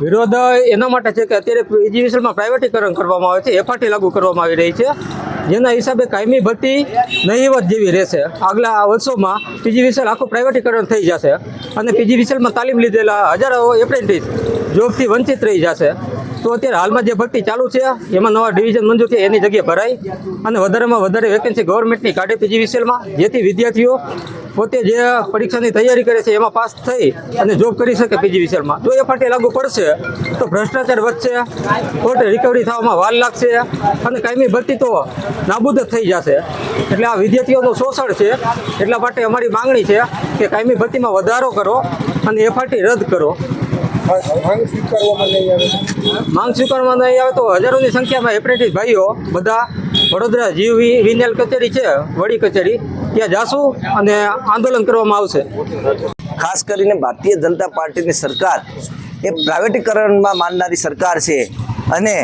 વિરોધ એના માટે છે કે અત્યારે એજ્યુકેશનમાં પ્રાઇવેટીકરણ કરવામાં આવે છે, એફઆરટી લાગુ કરવામાં આવી રહી છે. જેના હિસાબે કાયમી ભરતી નહીવત જેવી રહેશે. આગલા વર્ષોમાં પીજી પીજીવીસીએલ આખું પ્રાઇવેટીકરણ થઈ જશે અને પીજી પીજીવીસીએલમાં તાલીમ લીધેલા હજારો એપ્રેન્ટિસ જોબથી વંચિત રહી જશે. તો અત્યારે હાલમાં જે ભરતી ચાલુ છે, એમાં નવા ડિવિઝન મંજૂર છે, એની જગ્યાએ ભરાય અને વધારેમાં વધારે વેકેન્સી ગવર્મેન્ટની કાઢે પીજીવીસીએલમાં જેથી વિદ્યાર્થીઓ પોતે જે પરીક્ષાની તૈયારી કરે છે, એમાં પાસ થઈ અને જોબ કરી શકે પીજીવીસીએલમાં જો એ ફાટે લાગુ પડશે, તો ભ્રષ્ટાચાર વધશે કોર્ટે રિકવરી થવામાં વાર લાગશે, અને કાયમી ભરતી તો નાબૂદ જ થઈ જશે. એટલે આ વિદ્યાર્થીઓનું શોષણ છે, એટલા માટે અમારી માંગણી છે કે કાયમી ભરતીમાં વધારો કરો અને એફઆરટી રદ કરો. માંગ સ્વીકારવામાં નહીં આવે? માંગ સ્વીકારવામાં નહીં આવે તો હજારોની સંખ્યામાં એપ્રેન્ટિસ ભાઈઓ બધા વડોદરા જીવ વિનેલ કચેરી છે વડી કચેરી ત્યાં જાશું અને આંદોલન કરવામાં આવશે. ખાસ કરીને ભારતીય જનતા પાર્ટીની સરકાર એ પ્રાઇવેટીકરણમાં માનનારી સરકાર છે. અને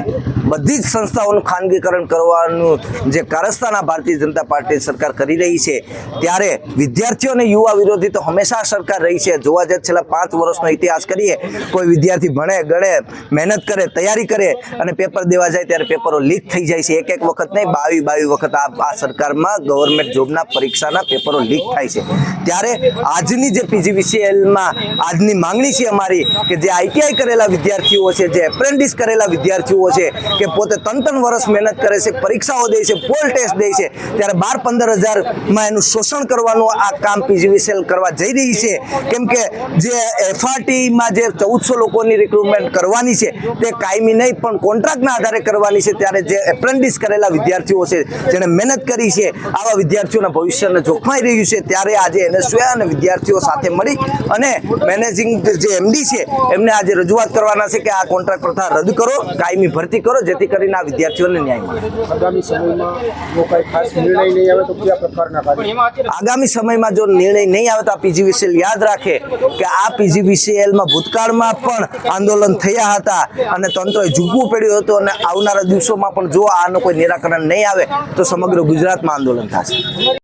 બધી જ સંસ્થાઓનું ખાનગીકરણ કરવાનું જે કારસ્તાન ભારતીય જનતા પાર્ટી સરકાર કરી રહી છે, ત્યારે વિદ્યાર્થીઓ અને યુવા વિરોધી તો હંમેશા સરકાર રહી છે. જોવા જઈએ છેલ્લા પાંચ વર્ષનો ઇતિહાસ કરીએ, કોઈ વિદ્યાર્થી ભણે, ગણે, મહેનત કરે, તૈયારી કરે અને પેપર દેવા જાય ત્યારે પેપરો લીક થઈ જાય છે. એક એક વખત નહીં, બાવી બાવી વખત આ આ સરકારમાં ગવર્મેન્ટ જોબના પરીક્ષાના પેપરો લીક થાય છે. ત્યારે આજની જે પીજીવીસીએલમાં આજની માંગણી છે અમારી કે જે આઈટીઆઈ કરેલા વિદ્યાર્થીઓ છે, જે એપ્રેન્ટિસ કરેલા વિદ્યાર્થીઓ છે કે પોતે ત્રણ ત્રણ વર્ષ મહેનત કરે છે, પરીક્ષાઓ દે છે પોલ ટેસ્ટ દે છે, ત્યારે બાર પંદર હજારમાં એનું શોષણ કરવાનું આ કામ પીજીવીસીએલ કરવા જઈ રહી છે. કેમ કે જે એફઆરટીમાં જે ચૌદસો લોકોની રિક્રુટમેન્ટ કરવાની છે, તે કાયમી નહીં, પણ કોન્ટ્રાક્ટના આધારે કરવાની છે, ત્યારે જે એપ્રેન્ટિસ કરેલા વિદ્યાર્થીઓ છે, જેણે મહેનત કરી છે, આવા વિદ્યાર્થીઓના ભવિષ્યને જોખમાઈ રહ્યું છે, ત્યારે આજે એનએસયુએ અને વિદ્યાર્થીઓ સાથે મળી અને મેનેજિંગ જે એમડી છે, એમને આજે રજૂઆત કરવાના છે કે આ કોન્ટ્રાક્ટ પ્રથા રદ કરો. કાયમી ભરતી કરો જેથી કરીને આ વિદ્યાર્થીઓને ન્યાય મળે. આગામી સમયમાં જો કોઈ ખાસ નિર્ણય નહીં આવે તો કયા પ્રકારના આગામી સમયમાં જો નિર્ણય નહીં આવે તો આ પીજીવીસીએલ યાદ રાખે કે આ પીજીવીસીએલમાં ભૂતકાળમાં પણ આંદોલન થયા હતા અને તંત્રએ ઝૂકવું પડ્યું હતું અને આવનારા દિવસોમાં પણ જો આનું કોઈ નિરાકરણ નહીં આવે તો સમગ્ર ગુજરાતમાં આંદોલન થશે.